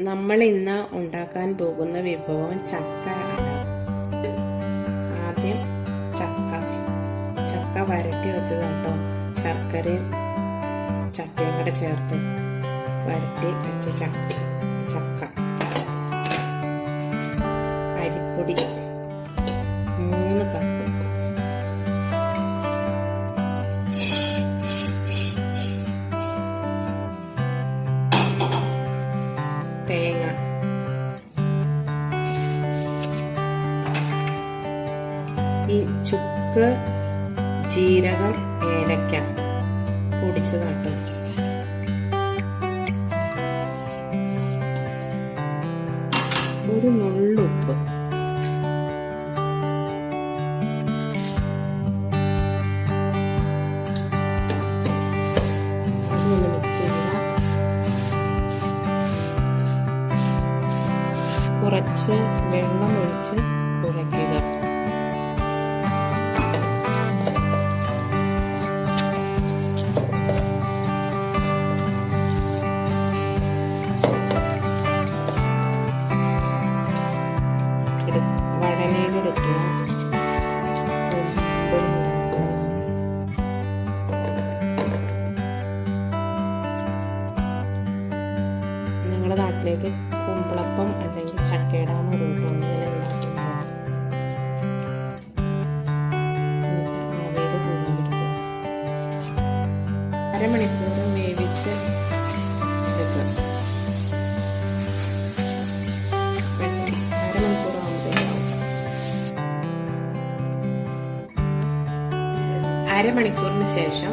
നമ്മൾ ഇന്ന് ഉണ്ടാക്കാൻ പോകുന്ന വിഭവം ചക്ക ആദ്യം ചക്ക. ചക്ക വരട്ടി വെച്ചത് കേട്ടോ ശർക്കരയും ചക്കയും കൂടെ ചേർത്ത് വരട്ടി വെച്ച ചക്ക. ചക്ക. തേങ്ങ ഈ ചുക്ക് ജീരകം ഏലക്ക പൊടിച്ചതാട്ടോ. കുറച്ച് വെള്ളം ഒഴിച്ച് കുഴയ്ക്കുക വടനയിലെടുക്കുക. ഞങ്ങളുടെ നാട്ടിലേക്ക് അരമണിക്കൂർ വേവിച്ച് ആകുമ്പോഴത്തേക്കും അരമണിക്കൂറിന് ശേഷം